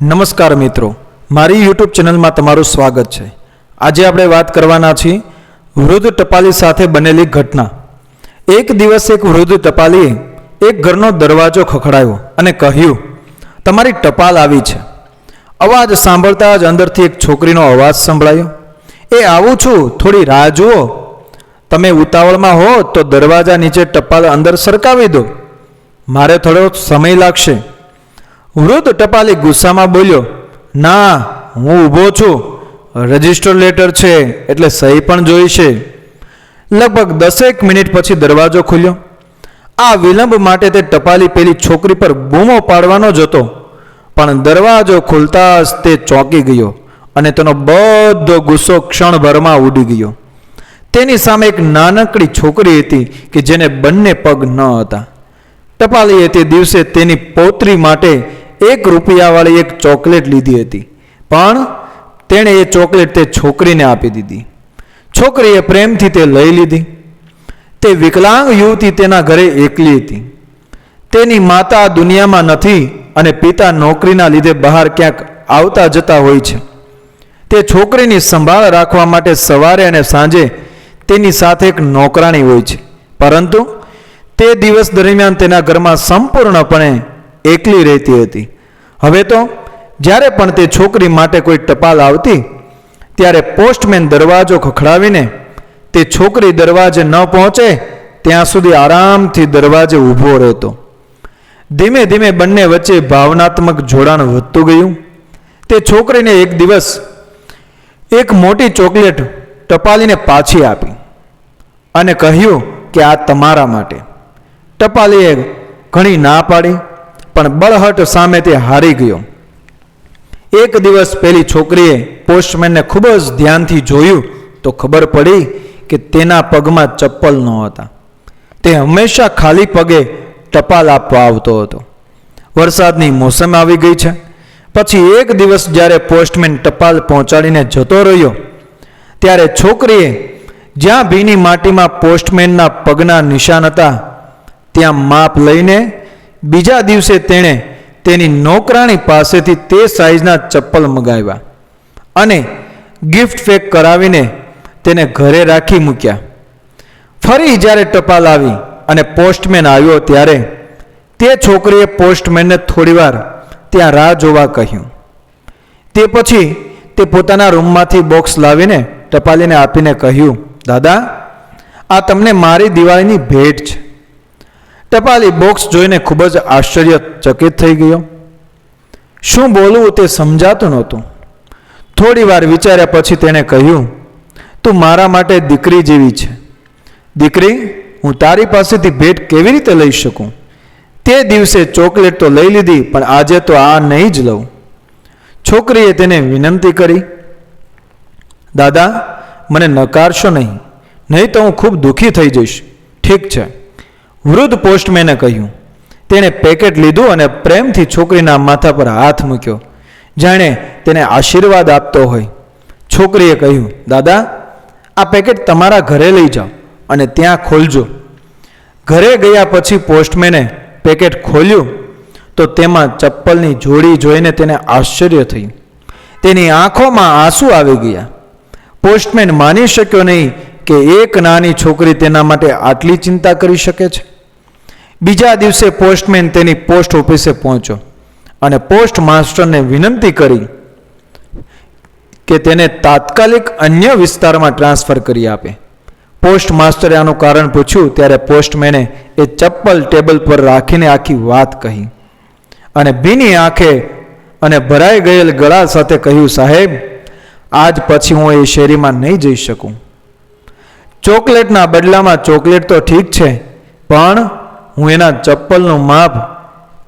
નમસ્કાર મિત્રો, મારી યુટ્યુબ ચેનલમાં તમારું સ્વાગત છે. આજે આપણે વાત કરવાના છીએ વૃદ્ધ ટપાલી સાથે બનેલી ઘટના. એક દિવસ એક વૃદ્ધ ટપાલીએ એક ઘરનો દરવાજો ખખડાયો અને કહ્યું, તમારી ટપાલ આવી છે. અવાજ સાંભળતા જ અંદરથી એક છોકરીનો અવાજ સંભળાયો, એ આવું છું, થોડી રાહ જુઓ. તમે ઉતાવળમાં હો તો દરવાજા નીચે ટપાલ અંદર સરકાવી દો. મારે થોડો સમય લાગશે. વૃદ્ધ ટપાલી ગુસ્સામાં બોલ્યો, ના, હું ઊભો છું. રજિસ્ટર લેટર છે, એટલે સહી પણ જોઈશે લગભગ દસેક મિનિટ પછી દરવાજો ખુલ્યો. આ વિલંબ માટે તે ટપાલી પેલી છોકરી પર બૂમો પાડવાનો જ હતો. પણ દરવાજો ખુલતા જ તે ચોંકી ગયો અને તેનો બધો ગુસ્સો ક્ષણભરમાં ઉડી ગયો. તેની સામે એક નાનકડી છોકરી હતી કે જેને બંને પગ ન હતા. ટપાલીએ તે દિવસે તેની પૌત્રી માટે એક રૂપિયાવાળી એક ચોકલેટ લીધી હતી. પણ તેણે એ ચોકલેટ તે છોકરીને આપી દીધી. છોકરીએ પ્રેમથી તે લઈ લીધી. તે વિકલાંગ યુવતી તેના ઘરે એકલી હતી. તેની માતા દુનિયામાં નથી અને પિતા નોકરીના લીધે બહાર ક્યાંક આવતા જતા હોય છે. તે છોકરીની સંભાળ રાખવા માટે સવારે અને સાંજે તેની સાથે એક નોકરાણી હોય છે. પરંતુ તે દિવસ દરમિયાન તેના ઘરમાં સંપૂર્ણપણે એકલી રહેતી હતી. હવે તો, જ્યારે પણ તે છોકરી માટે કોઈ ટપાલ આવતી, ત્યારે પોસ્ટમેન દરવાજો ખખડાવીને તે છોકરી દરવાજે ન પહોંચે, ત્યાં સુધી આરામથી દરવાજે ઊભો રહેતો. ધીમે ધીમે બંને વચ્ચે ભાવનાત્મક જોડાણ વધતું ગયું. તે છોકરીને એક દિવસ એક મોટી ચોકલેટ ટપાલીને પાછી આપી અને કહ્યું કે આ તમારા માટે. ટપાલીએ ઘણી ના પાડી. પણ બળહટ સામે તે હારી ગયો. એક દિવસ પેલી છોકરીએ પોસ્ટમેનને ખૂબ જ ધ્યાનથી જોયું તો ખબર પડી કે તેના પગમાં ચપ્પલ ન હતા. તે હંમેશા ખાલી પગે ટપાલ આપવા આવતો હતો. વરસાદની મોસમ આવી ગઈ છે. પછી એક દિવસ જ્યારે પોસ્ટમેન ટપાલ પહોંચાડીને જતો રહ્યો, ત્યારે છોકરીએ જ્યાં ભીની માટીમાં પોસ્ટમેનના પગના નિશાન હતા, ત્યાં માપ લઈને બીજા દિવસે તેણે તેની નોકરાણી પાસેથી તે સાઈઝના ચપ્પલ મગાવ્યા અને ગિફ્ટ પેક કરાવીને તેને ઘરે રાખી મૂક્યા. ફરી જ્યારે ટપાલ આવી અને પોસ્ટમેન આવ્યો ત્યારે તે છોકરીએ પોસ્ટમેનને થોડીવાર ત્યાં રાહ જોવા કહ્યું. તે પછી તે પોતાના રૂમમાંથી બોક્સ લાવીને ટપાલીને આપીને કહ્યું, દાદા, આ તમને મારી દિવાળીની ભેટ છે. ટપાલી બોક્સ જોઈને ખૂબ જ આશ્ચર્યચકિત થઈ ગયો. શું બોલવું તે સમજાતું નહોતું. થોડી વાર વિચાર્યા પછી તેણે કહ્યું, તું મારા માટે દીકરી જેવી છે. દીકરી, હું તારી પાસેથી ભેટ કેવી રીતે લઈ શકું? તે દિવસે ચોકલેટ તો લઈ લીધી, પણ આજે તો આ નહીં જ લઉં. છોકરીએ તેને વિનંતી કરી, દાદા, મને નકારશો નહીં. નહીં તો હું ખૂબ દુઃખી થઈ જઈશ. ઠીક છે. વૃદ્ધ પોસ્ટમેને કહ્યું, તેણે પેકેટ લીધું અને પ્રેમથી છોકરીના માથા પર હાથ મૂક્યો. જાણે તેને આશીર્વાદ આપતો હોય. છોકરીએ કહ્યું, દાદા, આ પેકેટ તમારા ઘરે લઈ જાઓ અને ત્યાં ખોલજો. ઘરે ગયા પછી પોસ્ટમેને પેકેટ ખોલ્યું, તો તેમાં ચપ્પલની જોડી જોઈને તેને આશ્ચર્ય થયું. તેની આંખોમાં આંસુ આવી ગયા. પોસ્ટમેન માની શક્યો નહીં કે એક નાની છોકરી તેના માટે આટલી ચિંતા કરી શકે છે? બીજા દિવસે પોસ્ટમેન તેની પોસ્ટ ઓફિસે પહોંચ્યો અને પોસ્ટ માસ્ટરને વિનંતી કરી કે તેને તાત્કાલિક અન્ય વિસ્તારમાં ટ્રાન્સફર કરી આપે. પોસ્ટ માસ્ટરે આનું કારણ પૂછ્યું ત્યારે પોસ્ટમેને એ ચપ્પલ ટેબલ પર રાખીને આખી વાત કહી અને ભીની આંખે અને ભરાઈ ગયેલ ગળા સાથે કહ્યું, સાહેબ, આજ પછી હું એ શેરીમાં નહીં જઈ શકું. ચોકલેટના બદલામાં ચોકલેટ તો ઠીક છે, પણ હું એના ચપ્પલનું માપ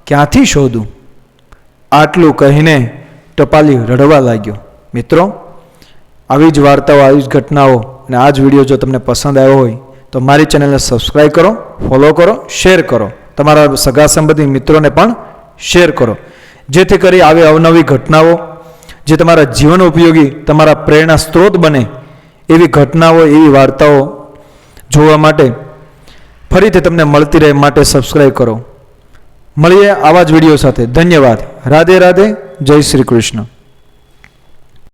ક્યાંથી શોધું? આટલું કહીને ટપાલી રડવા લાગ્યો. મિત્રો, આવી જ વાર્તાઓ, આવી જ ઘટનાઓ અને આ જ વીડિયો જો તમને પસંદ આવ્યો હોય, તો મારી ચેનલને સબસ્ક્રાઈબ કરો, ફોલો કરો, શેર કરો. તમારા સગા સંબંધી મિત્રોને પણ શેર કરો. જેથી કરી આવી અવનવી ઘટનાઓ, જે તમારા જીવન ઉપયોગી, તમારા પ્રેરણા સ્ત્રોત બને એવી ઘટનાઓ, એવી વાર્તાઓ જોવા માટે ફરીથી તમને મળતી રહે માટે સબસ્ક્રાઈબ કરો. મળીએ આવા જ વીડિયો સાથે. ધન્યવાદ. રાધે રાધે. જય શ્રી કૃષ્ણ.